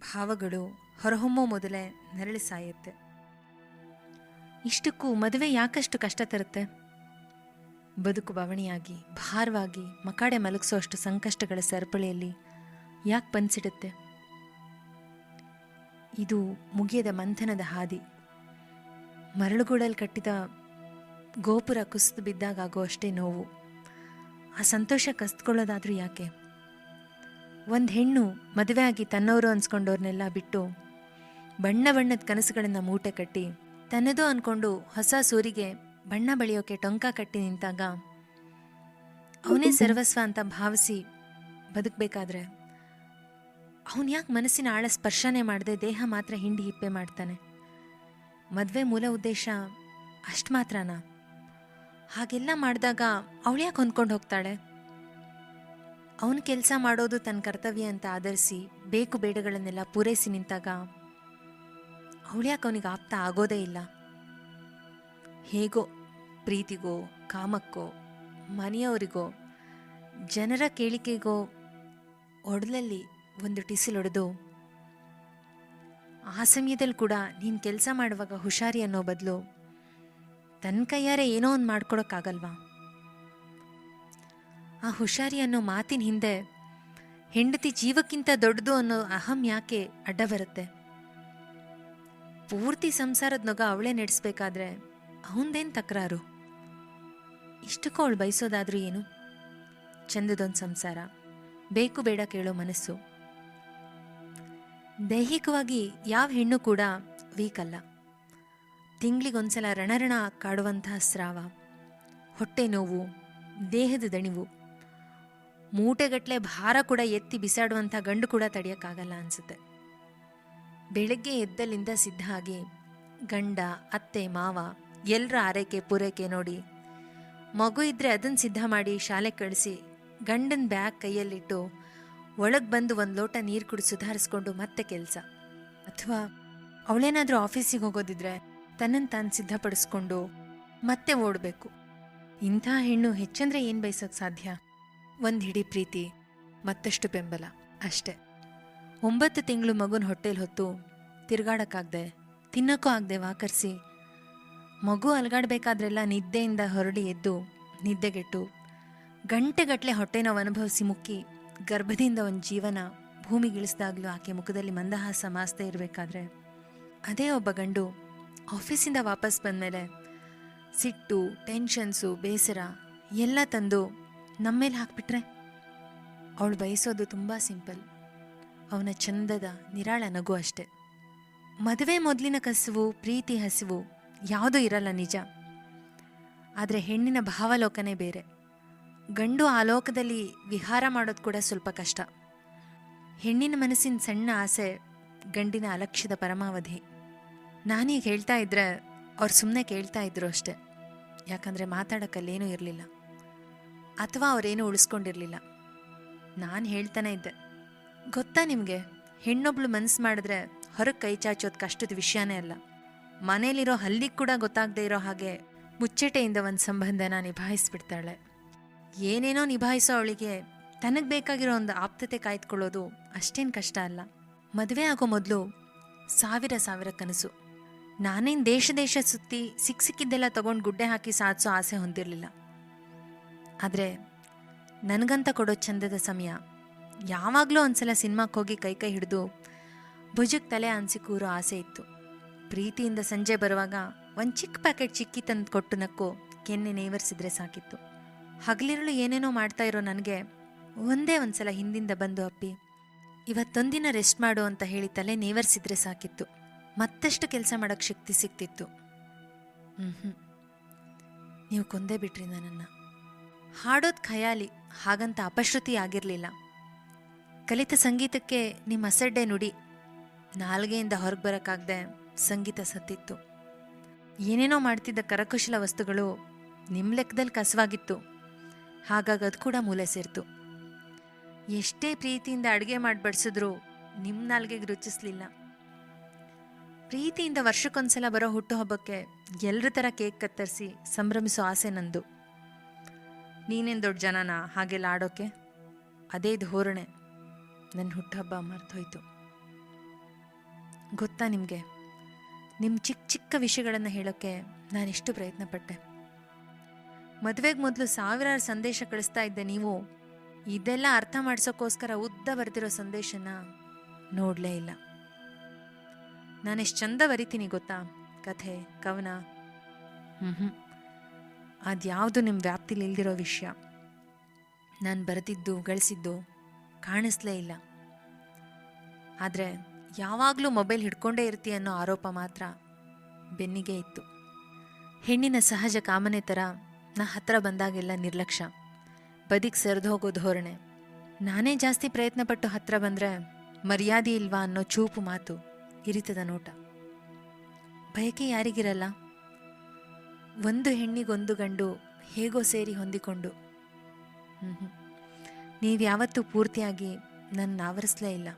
ಭಾವಗಳು ಹೊರಹೊಮ್ಮೋ ಮೊದಲೇ ನೆರಳಿ ಸಾಯುತ್ತೆ. ಇಷ್ಟಕ್ಕೂ ಮದುವೆ ಯಾಕಷ್ಟು ಕಷ್ಟ ತರುತ್ತೆ? ಬದುಕು ಬವಣಿಯಾಗಿ, ಭಾರವಾಗಿ, ಮಕಾಡೆ ಮಲಗಿಸೋಷ್ಟು ಸಂಕಷ್ಟಗಳ ಸರಪಳಿಯಲ್ಲಿ ಯಾಕೆ ಬಂದ್ಸಿಡುತ್ತೆ ಇದು ಮುಗಿಯದ ಮಂಥನದ ಹಾದಿ. ಮರಳುಗೂಡಲ್ಲಿ ಕಟ್ಟಿದ ಗೋಪುರ ಕುಸಿದು ಬಿದ್ದಾಗ ಆಗೋ ಅಷ್ಟೇ ನೋವು. ಆ ಸಂತೋಷ ಕಸ್ತ್ಕೊಳ್ಳೋದಾದ್ರೂ ಯಾಕೆ? ಒಂದು ಹೆಣ್ಣು ಮದುವೆ ಆಗಿ ತನ್ನವರು ಅನ್ಸ್ಕೊಂಡವ್ರನ್ನೆಲ್ಲ ಬಿಟ್ಟು ಬಣ್ಣ ಬಣ್ಣದ ಕನಸುಗಳನ್ನು ಮೂಟೆ ಕಟ್ಟಿ ತನ್ನದು ಅನ್ಕೊಂಡು ಹೊಸ ಸೂರಿಗೆ ಬಣ್ಣ ಬಳಿಯೋಕೆ ಟೊಂಕ ಕಟ್ಟಿ ನಿಂತಾಗ ಅವನೇ ಸರ್ವಸ್ವ ಅಂತ ಭಾವಿಸಿ ಬದುಕಬೇಕಾದ್ರೆ ಅವನು ಯಾಕೆ ಮನಸ್ಸಿನ ಆಳ ಸ್ಪರ್ಶನೇ ಮಾಡದೆ ದೇಹ ಮಾತ್ರ ಹಿಂಡಿ ಹಿಪ್ಪೆ ಮಾಡ್ತಾನೆ? ಮದುವೆ ಮೂಲ ಉದ್ದೇಶ ಅಷ್ಟು ಮಾತ್ರನಾ? ಹಾಗೆಲ್ಲ ಮಾಡಿದಾಗ ಅವಳು ಯಾಕೆ ಹೊಂದ್ಕೊಂಡು ಹೋಗ್ತಾಳೆ? ಅವನು ಕೆಲಸ ಮಾಡೋದು ತನ್ನ ಕರ್ತವ್ಯ ಅಂತ ಆಧರಿಸಿ ಬೇಕು ಬೇಡಗಳನ್ನೆಲ್ಲ ಪೂರೈಸಿ ನಿಂತಾಗ ಅವಳ್ಯಾಕೆ ಅವನಿಗೆ ಆಪ್ತ ಆಗೋದೇ ಇಲ್ಲ? ಹೇಗೋ, ಪ್ರೀತಿಗೋ, ಕಾಮಕ್ಕೋ, ಮನೆಯವರಿಗೋ, ಜನರ ಕೇಳಿಕೆಗೋ ಒಡಲಲ್ಲಿ ಒಂದು ಟಿಸಿಲೊಡೆದು ಆ ಸಮಯದಲ್ಲಿ ಕೂಡ ನೀನು ಕೆಲಸ ಮಾಡುವಾಗ ಹುಷಾರಿ ಅನ್ನೋ ಬದಲು ತನ್ನ ಕೈಯಾರೆ ಏನೋ ಒಂದು ಮಾಡ್ಕೊಡೋಕ್ಕಾಗಲ್ವಾ ಆ ಹುಷಾರಿ ಅನ್ನೋ ಮಾತಿನ ಹಿಂದೆ, ಹೆಂಡತಿ ಜೀವಕ್ಕಿಂತ ದೊಡ್ಡದು ಅನ್ನೋ ಅಹಂ ಯಾಕೆ ಅಡ್ಡ ಬರುತ್ತೆ? ಪೂರ್ತಿ ಸಂಸಾರದ ನಗ ಅವಳೇ ನಡೆಸ್ಬೇಕಾದ್ರೆ ಅವಂದೇನು ತಕರಾರು? ಇಷ್ಟಕ್ಕೂ ಅವಳು ಬಯಸೋದಾದ್ರೂ ಏನು? ಚಂದದೊಂದು ಸಂಸಾರ. ಬೇಕು ಬೇಡ ಕೇಳೋ ಮನಸ್ಸು. ದೈಹಿಕವಾಗಿ ಯಾವ ಹೆಣ್ಣು ಕೂಡ ವೀಕ್ ಅಲ್ಲ ತಿಂಗಳಿಗೊಂದ್ಸಲ ರಣರಣ ಕಾಡುವಂತಹ ಸ್ರಾವ. ಹೊಟ್ಟೆ ನೋವು ದೇಹದ ದಣಿವು. ಮೂಟೆಗಟ್ಟಲೆ ಭಾರ ಕೂಡ ಎತ್ತಿ ಬಿಸಾಡುವಂಥ ಗಂಡು ಕೂಡ ತಡೆಯೋಕ್ಕಾಗಲ್ಲ ಅನ್ಸುತ್ತೆ. ಬೆಳಗ್ಗೆ ಎದ್ದಲ್ಲಿಂದ ಸಿದ್ಧ ಆಗಿ ಗಂಡ, ಅತ್ತೆ, ಮಾವ ಎಲ್ಲರ ಆರೈಕೆ, ಪೂರೈಕೆ ನೋಡಿ ಮಗು ಇದ್ರೆ ಅದನ್ನು ಸಿದ್ಧ ಮಾಡಿ ಶಾಲೆ ಕಳಿಸಿ ಗಂಡನ ಬ್ಯಾಗ್ ಕೈಯಲ್ಲಿಟ್ಟು ಒಳಗೆ ಬಂದು ಒಂದು ಲೋಟ ನೀರು ಕುಡಿ ಸುಧಾರಿಸ್ಕೊಂಡು ಮತ್ತೆ ಕೆಲಸ. ಅಥವಾ ಅವಳೇನಾದರೂ ಆಫೀಸಿಗೆ ಹೋಗೋದಿದ್ರೆ ತನ್ನನ್ನು ತಾನು ಸಿದ್ಧಪಡಿಸ್ಕೊಂಡು ಮತ್ತೆ ಓಡಬೇಕು. ಇಂಥ ಹೆಣ್ಣು ಹೆಚ್ಚಂದ್ರೆ ಏನು ಬಯಸೋಕೆ ಸಾಧ್ಯ? ಒಂದು ಹಿಡಿ ಪ್ರೀತಿ, ಮತ್ತಷ್ಟು ಬೆಂಬಲ, ಅಷ್ಟೆ. ಒಂಬತ್ತು ತಿಂಗಳು ಮಗುನ ಹೊಟ್ಟೆಲಿ ಹೊತ್ತು ತಿರುಗಾಡೋಕ್ಕಾಗದೆ, ತಿನ್ನೋಕ್ಕೂ ಆಗದೆ ವಾಕರಿಸಿ, ಮಗು ಅಲ್ಗಾಡಬೇಕಾದ್ರೆಲ್ಲ ನಿದ್ದೆಯಿಂದ ಹೊರಡಿ ಎದ್ದು, ನಿದ್ದೆಗೆಟ್ಟು ಗಂಟೆಗಟ್ಟಲೆ ಹೊಟ್ಟೆ ನೋವು ಅನುಭವಿಸಿ ಮುಕ್ಕಿ, ಗರ್ಭದಿಂದ ಒಂದು ಜೀವನ ಭೂಮಿಗಿಳಿಸಿದಾಗಲೂ ಆಕೆ ಮುಖದಲ್ಲಿ ಮಂದಹಾಸ ಮಾಸ್ತೇ ಇರಬೇಕಾದ್ರೆ, ಅದೇ ಒಬ್ಬ ಗಂಡು ಆಫೀಸಿಂದ ವಾಪಸ್ ಬಂದಮೇಲೆ ಸಿಟ್ಟು, ಟೆನ್ಷನ್ಸು, ಬೇಸರ ಎಲ್ಲ ತಂದು ನಮ್ಮೇಲೆ ಹಾಕ್ಬಿಟ್ರೆ? ಅವಳು ಬಯಸೋದು ತುಂಬ ಸಿಂಪಲ್. ಅವನ ಚಂದದ ನಿರಾಳ ನಗು ಅಷ್ಟೆ. ಮದುವೆ ಮೊದಲಿನ ಕಸುವು, ಪ್ರೀತಿ ಹಸಿವು ಯಾವುದೂ ಇರಲ್ಲ ನಿಜ. ಆದರೆ ಹೆಣ್ಣಿನ ಭಾವಲೋಕನೇ ಬೇರೆ. ಗಂಡು ಆ ಲೋಕದಲ್ಲಿ ವಿಹಾರ ಮಾಡೋದು ಕೂಡ ಸ್ವಲ್ಪ ಕಷ್ಟ. ಹೆಣ್ಣಿನ ಮನಸ್ಸಿನ ಸಣ್ಣ ಆಸೆ ಗಂಡಿನ ಅಲಕ್ಷ್ಯದ ಪರಮಾವಧಿ. ನಾನೀಗ ಹೇಳ್ತಾ ಇದ್ರೆ ಅವ್ರು ಸುಮ್ಮನೆ ಕೇಳ್ತಾ ಇದ್ರು ಅಷ್ಟೆ. ಯಾಕಂದರೆ ಮಾತಾಡೋಕ್ಕಲ್ಲೇನೂ ಇರಲಿಲ್ಲ. ಅಥವಾ ಅವರೇನು ಉಳಿಸ್ಕೊಂಡಿರಲಿಲ್ಲ. ನಾನು ಹೇಳ್ತಾನೆ ಇದ್ದೆ, ಗೊತ್ತಾ ನಿಮಗೆ? ಹೆಣ್ಣೊಬ್ಳು ಮನಸ್ಸು ಮಾಡಿದ್ರೆ ಹೊರಗೆ ಕೈ ಚಾಚೋದು ಕಷ್ಟದ ವಿಷಯನೇ ಅಲ್ಲ. ಮನೇಲಿರೋ ಹಲ್ಲಿಗೆ ಕೂಡ ಗೊತ್ತಾಗದೇ ಇರೋ ಹಾಗೆ ಮುಚ್ಚಟೆಯಿಂದ ಒಂದು ಸಂಬಂಧನ ನಿಭಾಯಿಸ್ಬಿಡ್ತಾಳೆ. ಏನೇನೋ ನಿಭಾಯಿಸೋ ಅವಳಿಗೆ ತನಗೆ ಬೇಕಾಗಿರೋ ಒಂದು ಆಪ್ತತೆ ಕಾಯ್ದುಕೊಳ್ಳೋದು ಅಷ್ಟೇನು ಕಷ್ಟ ಅಲ್ಲ. ಮದುವೆ ಆಗೋ ಮೊದಲು ಸಾವಿರ ಸಾವಿರ ಕನಸು. ನಾನೇನು ದೇಶ ದೇಶ ಸುತ್ತಿ ಸಿಕ್ಕ ಸಿಕ್ಕಿದ್ದೆಲ್ಲ ತಗೊಂಡು ಗುಡ್ಡೆ ಹಾಕಿ ಸಾಧಿಸೋ ಆಸೆ ಹೊಂದಿರಲಿಲ್ಲ. ಆದರೆ ನನಗಂತ ಕೊಡೋ ಚಂದದ ಸಮಯ ಯಾವಾಗಲೂ ಒಂದ್ಸಲ ಸಿನಿಮಾಕ್ಕೆ ಹೋಗಿ ಕೈ ಕೈ ಹಿಡಿದು ಭುಜಕ್ಕೆ ತಲೆ ಅನಿಸಿ ಕೂರೋ ಆಸೆ ಇತ್ತು. ಪ್ರೀತಿಯಿಂದ ಸಂಜೆ ಬರುವಾಗ ಒಂದು ಚಿಕ್ಕ ಪ್ಯಾಕೆಟ್ ಚಿಕ್ಕಿ ತಂದು ಕೊಟ್ಟು ನಕ್ಕು ಕೆನ್ನೆ ನೇವರಿಸಿದ್ರೆ ಸಾಕಿತ್ತು. ಹಗಲಿರುಳು ಏನೇನೋ ಮಾಡ್ತಾ ಇರೋ ನನಗೆ ಒಂದೇ ಒಂದ್ಸಲ ಹಿಂದಿಂದ ಬಂದು ಅಪ್ಪಿ, ಇವತ್ತೊಂದಿನ ರೆಸ್ಟ್ ಮಾಡು ಅಂತ ಹೇಳಿ ತಲೆ ನೇವರಿಸಿದ್ರೆ ಸಾಕಿತ್ತು. ಮತ್ತಷ್ಟು ಕೆಲಸ ಮಾಡೋಕ್ಕೆ ಶಕ್ತಿ ಸಿಕ್ತಿತ್ತು ಹ್ಞೂ ನೀವು ಕೊಂದೇ ಬಿಟ್ರಿ ನನ್ನನ್ನು. ಹಾಡೋದು ಖಯಾಲಿ, ಹಾಗಂತ ಅಪಶ್ರುತಿ ಆಗಿರಲಿಲ್ಲ. ಕಲಿತ ಸಂಗೀತಕ್ಕೆ ನಿಮ್ಮ ಅಸಡ್ಡೆ ನುಡಿ, ನಾಲ್ಗೆಯಿಂದ ಹೊರಗೆ ಬರೋಕ್ಕಾಗದೆ ಸಂಗೀತ ಸತ್ತಿತ್ತು. ಏನೇನೋ ಮಾಡ್ತಿದ್ದ ಕರಕುಶಲ ವಸ್ತುಗಳು ನಿಮ್ಮ ಲೆಕ್ಕದಲ್ಲಿ ಕಸವಾಗಿತ್ತು. ಹಾಗಾಗಿ ಅದು ಕೂಡ ಮೂಲೆ ಸೇರ್ತು. ಎಷ್ಟೇ ಪ್ರೀತಿಯಿಂದ ಅಡುಗೆ ಮಾಡಿ ಬಡಿಸಿದ್ರು ನಿಮ್ಮ ನಾಲ್ಗೆಗೆ ರುಚಿಸ್ಲಿಲ್ಲ. ಪ್ರೀತಿಯಿಂದ ವರ್ಷಕ್ಕೊಂದ್ಸಲ ಬರೋ ಹುಟ್ಟುಹಬ್ಬಕ್ಕೆ ಎಲ್ಲರ ಥರ ಕೇಕ್ ಕತ್ತರಿಸಿ ಸಂಭ್ರಮಿಸೋ ಆಸೆ ನಂದು. ನೀನೇನು ದೊಡ್ಡ ಜನನ? ಹಾಗೆಲ್ಲ ಆಡೋಕೆ? ಅದೇ ಧೋರಣೆ. ನನ್ನ ಹುಟ್ಟುಹಬ್ಬ ಮರ್ತೋಯ್ತು. ಗೊತ್ತಾ ನಿಮಗೆ? ನಿಮ್ಮ ಚಿಕ್ಕ ಚಿಕ್ಕ ವಿಷಯಗಳನ್ನು ಹೇಳೋಕ್ಕೆ ಪ್ರಯತ್ನ ಪ್ರಯತ್ನಪಟ್ಟೆ. ಮದುವೆಗೆ ಮೊದಲು ಸಾವಿರಾರು ಸಂದೇಶ ಕಳಿಸ್ತಾ ಇದ್ದೆ ನೀವು. ಇದೆಲ್ಲ ಅರ್ಥ ಮಾಡಿಸೋಕ್ಕೋಸ್ಕರ ಉದ್ದ ಬರ್ತಿರೋ ಸಂದೇಶನ ನೋಡಲೇ ಇಲ್ಲ. ನಾನೆಷ್ಟು ಚಂದ ಬರಿತೀನಿ ಗೊತ್ತಾ? ಕಥೆ, ಕವನ. ಹ್ಞೂ ಅದ್ಯಾವುದು ನಿಮ್ಮ ವ್ಯಾಪ್ತಿಲಿ ಇಲ್ದಿರೋ ವಿಷಯ. ನಾನು ಬರೆದಿದ್ದು, ಗಳಿಸಿದ್ದು ಕಾಣಿಸ್ಲೇ ಇಲ್ಲ. ಆದರೆ ಯಾವಾಗಲೂ ಮೊಬೈಲ್ ಹಿಡ್ಕೊಂಡೇ ಇರ್ತೀಯ ಅನ್ನೋ ಆರೋಪ ಮಾತ್ರ ಬೆನ್ನಿಗೆ ಇತ್ತು. ಹೆಣ್ಣಿನ ಸಹಜ ಕಾಮನೆ ಥರ ನಾ ಹತ್ರ ಬಂದಾಗೆಲ್ಲ ನಿರ್ಲಕ್ಷ್ಯ. ಬದಿಗೆ ಸರಿದು ಹೋಗೋ ಧೋರಣೆ. ನಾನೇ ಜಾಸ್ತಿ ಪ್ರಯತ್ನಪಟ್ಟು ಹತ್ರ ಬಂದರೆ ಮರ್ಯಾದೆ ಇಲ್ವಾ ಅನ್ನೋ ಚೂಪು ಮಾತು ಇರಿತದ ನೋಟ. ಬಯಕೆ ಯಾರಿಗಿರಲ್ಲ? ಒಂದು ಹೆಣ್ಣಿಗೊಂದು ಗಂಡು ಹೇಗೋ ಸೇರಿ ಹೊಂದಿಕೊಂಡು. ನೀವು ಯಾವತ್ತೂ ಪೂರ್ತಿಯಾಗಿ ನನ್ನ ಆವರಿಸಲೇ ಇಲ್ಲ.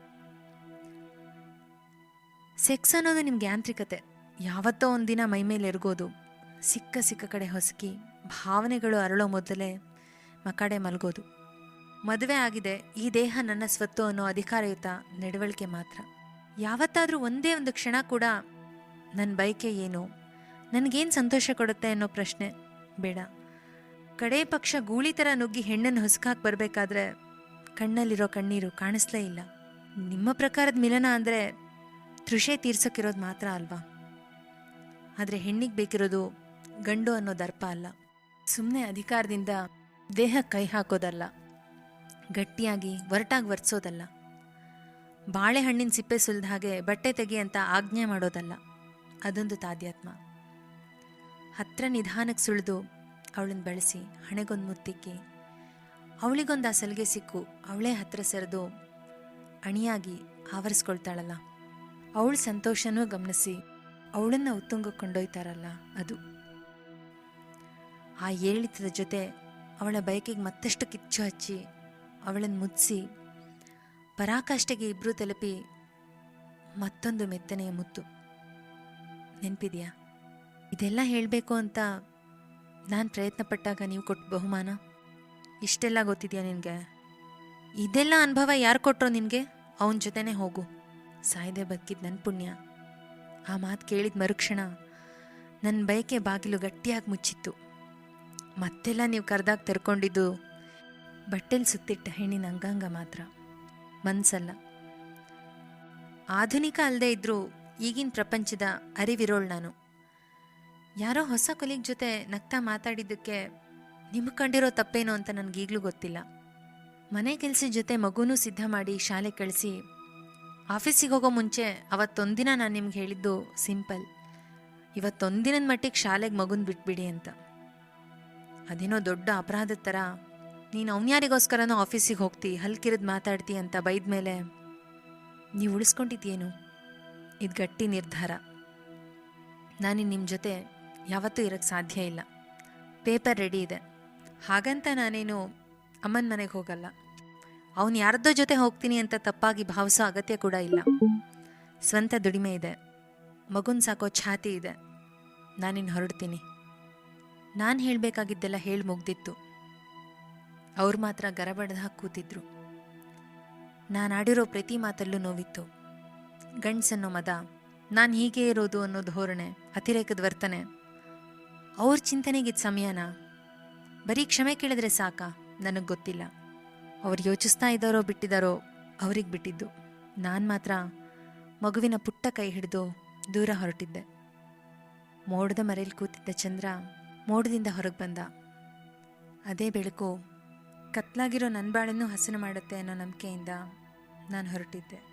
ಸೆಕ್ಸ್ ಅನ್ನೋದು ನಿಮ್ಗೆ ಯಾಂತ್ರಿಕತೆ. ಯಾವತ್ತೋ ಒಂದಿನ ಮೈಮೇಲೆ ಎರಗೋದು, ಸಿಕ್ಕ ಸಿಕ್ಕ ಕಡೆ ಹೊಸಕಿ, ಭಾವನೆಗಳು ಅರಳೋ ಮೊದಲೇ ಮಕಡೆ ಮಲಗೋದು. ಮದುವೆ ಆಗಿದೆ, ಈ ದೇಹ ನನ್ನ ಸ್ವತ್ತು ಅನ್ನೋ ಅಧಿಕಾರಯುತ ನಡವಳಿಕೆ ಮಾತ್ರ. ಯಾವತ್ತಾದರೂ ಒಂದೇ ಒಂದು ಕ್ಷಣ ಕೂಡ ನನ್ನ ಬಯಕೆ ಏನು? ನನಗೇನು ಸಂತೋಷ ಕೊಡುತ್ತೆ ಅನ್ನೋ ಪ್ರಶ್ನೆ ಬೇಡ. ಕಡೇ ಪಕ್ಷ ಗೂಳಿ ಥರ ನುಗ್ಗಿ ಹೆಣ್ಣನ್ನು ಹೊಸಕಾಕ್ ಬರಬೇಕಾದ್ರೆ ಕಣ್ಣಲ್ಲಿರೋ ಕಣ್ಣೀರು ಕಾಣಿಸ್ಲೇ ಇಲ್ಲ. ನಿಮ್ಮ ಪ್ರಕಾರದ ಮಿಲನ ಅಂದರೆ ತೃಷೆ ತೀರ್ಸೋಕ್ಕಿರೋದು ಮಾತ್ರ ಅಲ್ವಾ? ಆದರೆ ಹೆಣ್ಣಿಗೆ ಬೇಕಿರೋದು ಗಂಡು ಅನ್ನೋ ದರ್ಪ ಅಲ್ಲ. ಸುಮ್ಮನೆ ಅಧಿಕಾರದಿಂದ ದೇಹ ಕೈ ಹಾಕೋದಲ್ಲ. ಗಟ್ಟಿಯಾಗಿ ಒರಟಾಗಿ ವರ್ಸೋದಲ್ಲ ಬಾಳೆಹಣ್ಣಿನ ಸಿಪ್ಪೆ ಸುಲಿದ ಹಾಗೆ ಬಟ್ಟೆ ತೆಗಿ ಅಂತ ಆಜ್ಞೆ ಮಾಡೋದಲ್ಲ. ಅದೊಂದು ತಾದ್ಯಾತ್ಮ. ಹತ್ರ ನಿಧಾನಕ್ಕೆ ಸುಳಿದು ಅವಳನ್ನು ಬೆಳೆಸಿ, ಹಣೆಗೊಂದು ಮುತ್ತಿಕ್ಕಿ. ಅವಳಿಗೊಂದು ಆ ಸಲಿಗೆ ಸಿಕ್ಕು, ಅವಳೇ ಹತ್ರ ಸರಿದು ಅಣಿಯಾಗಿ ಆವರಿಸ್ಕೊಳ್ತಾಳಲ್ಲ. ಅವಳ ಸಂತೋಷನೂ ಗಮನಿಸಿ ಅವಳನ್ನ ಉತ್ತುಂಗಕ್ಕೆ ಕೊಂಡೊಯ್ತಾರಲ್ಲ ಅದು. ಆ ಏಳಿತದ ಜೊತೆ ಅವಳ ಬಯಕೆಗೆ ಮತ್ತಷ್ಟು ಕಿಚ್ಚು ಹಚ್ಚಿ ಅವಳನ್ನು ಮುದ್ದಿಸಿ ಪರಾಕಾಷ್ಠೆಗೆ ಇಬ್ಬರೂ ತಲುಪಿ ಮತ್ತೊಂದು ಮೆತ್ತನೆಯ ಮುತ್ತು. ನೆನಪಿದೆಯಾ? ಇದೆಲ್ಲ ಹೇಳಬೇಕು ಅಂತ ನಾನು ಪ್ರಯತ್ನ ಪಟ್ಟಾಗ ನೀವು ಕೊಟ್ಟ ಬಹುಮಾನ? ಇಷ್ಟೆಲ್ಲ ಗೊತ್ತಿದೆಯಾ ನಿನಗೆ? ಇದೆಲ್ಲ ಅನುಭವ ಯಾರು ಕೊಟ್ಟರು ನಿನಗೆ? ಅವನ ಜೊತೆನೇ ಹೋಗು. ಸಾಯ್ದೆ ಬದುಕಿದ್ ನನ್ನ ಪುಣ್ಯ. ಆ ಮಾತು ಕೇಳಿದ ಮರುಕ್ಷಣ ನನ್ನ ಬಯಕೆ ಬಾಗಿಲು ಗಟ್ಟಿಯಾಗಿ ಮುಚ್ಚಿತ್ತು. ಮತ್ತೆಲ್ಲ ನೀವು ಕರೆದಾಗ ತೆರ್ಕೊಂಡಿದ್ದು ಬಟ್ಟೆಲಿ ಸುತ್ತಿಟ್ಟ ಹೆಣ್ಣಿನ ಅಂಗಾಂಗ ಮಾತ್ರ. ಮನಸ್ಸಲ್ಲ ಆಧುನಿಕ ಅಲ್ಲದೆ ಇದ್ದರೂ ಈಗಿನ ಪ್ರಪಂಚದ ಅರಿವಿರೋಳು ನಾನು. ಯಾರೋ ಹೊಸ ಕೊಲೀಗ್ ಜೊತೆ ನಗ್ತಾ ಮಾತಾಡಿದ್ದಕ್ಕೆ ನಿಮಗೆ ಕಂಡಿರೋ ತಪ್ಪೇನೋ ಅಂತ ನನಗೀಗಲೂ ಗೊತ್ತಿಲ್ಲ. ಮನೆ ಕೆಲಸ ಜೊತೆ ಮಗುನೂ ಸಿದ್ಧ ಮಾಡಿ ಶಾಲೆ ಕಳಿಸಿ, ಆಫೀಸಿಗೆ ಹೋಗೋ ಮುಂಚೆ ಅವತ್ತೊಂದಿನ ನಾನು ನಿಮ್ಗೆ ಹೇಳಿದ್ದು ಸಿಂಪಲ್. ಇವತ್ತೊಂದಿನದ ಮಟ್ಟಿಗೆ ಶಾಲೆಗೆ ಮಗುನ ಬಿಟ್ಬಿಡಿ ಅಂತ. ಅದೇನೋ ದೊಡ್ಡ ಅಪರಾಧದ ಥರ ನೀನು ಅವನ್ಯಾರಿಗೋಸ್ಕರನೋ ಆಫೀಸಿಗೆ ಹೋಗ್ತಿ, ಹಲ್ಕಿರಿದು ಮಾತಾಡ್ತಿ ಅಂತ ಬೈದ ಮೇಲೆ ನೀವು ಉಳಿಸ್ಕೊಂಡಿದ್ದೇನು ಇದು ಗಟ್ಟಿ ನಿರ್ಧಾರ. ನಾನು ನಿಮ್ಮ ಜೊತೆ ಯಾವತ್ತೂ ಇರೋಕ್ಕೆ ಸಾಧ್ಯ ಇಲ್ಲ. ಪೇಪರ್ ರೆಡಿ ಇದೆ. ಹಾಗಂತ ನಾನೇನು ಅಮ್ಮನ ಮನೆಗೆ ಹೋಗಲ್ಲ. ಅವನು ಯಾರದ್ದೋ ಜೊತೆ ಹೋಗ್ತೀನಿ ಅಂತ ತಪ್ಪಾಗಿ ಭಾವಿಸೋ ಅಗತ್ಯ ಕೂಡ ಇಲ್ಲ. ಸ್ವಂತ ದುಡಿಮೆ ಇದೆ. ಮಗುನ್ ಸಾಕೋ ಛಾತಿ ಇದೆ. ನಾನಿನ್ನು ಹೊರಡ್ತೀನಿ. ನಾನು ಹೇಳಬೇಕಾಗಿದ್ದೆಲ್ಲ ಹೇಳಿ ಮುಗ್ದಿತ್ತು. ಅವ್ರು ಮಾತ್ರ ಗರಬಡ್ದ ಹಾಕಿ ಕೂತಿದ್ರು. ನಾನು ಆಡಿರೋ ಪ್ರತಿ ಮಾತಲ್ಲೂ ನೋವಿತ್ತು. ಗಂಡ್ಸನ್ನೋ ಮದ. ನಾನು ಹೀಗೆ ಇರೋದು ಅನ್ನೋ ಧೋರಣೆ, ಅತಿರೇಕದ ವರ್ತನೆ. ಅವ್ರ ಚಿಂತನೆಗೆ ಸಮಯನ? ಬರೀ ಕ್ಷಮೆ ಕೇಳಿದ್ರೆ ಸಾಕಾ? ನನಗೆ ಗೊತ್ತಿಲ್ಲ. ಅವ್ರು ಯೋಚಿಸ್ತಾ ಇದ್ದಾರೋ ಬಿಟ್ಟಿದ್ದಾರೋ ಅವ್ರಿಗೆ ಬಿಟ್ಟಿದ್ದು. ನಾನು ಮಾತ್ರ ಮಗುವಿನ ಪುಟ್ಟ ಕೈ ಹಿಡಿದು ದೂರ ಹೊರಟಿದ್ದೆ. ಮೋಡದ ಮರೆಯಲ್ಲಿ ಕೂತಿದ್ದ ಚಂದ್ರ ಮೋಡದಿಂದ ಹೊರಗೆ ಬಂದ. ಅದೇ ಬೆಳಕು ಕತ್ಲಾಗಿರೋ ನನ್ನ ಬಾಳನ್ನು ಹಸನು ಮಾಡುತ್ತೆ ಅನ್ನೋ ನಂಬಿಕೆಯಿಂದ ನಾನು ಹೊರಟಿದ್ದೆ.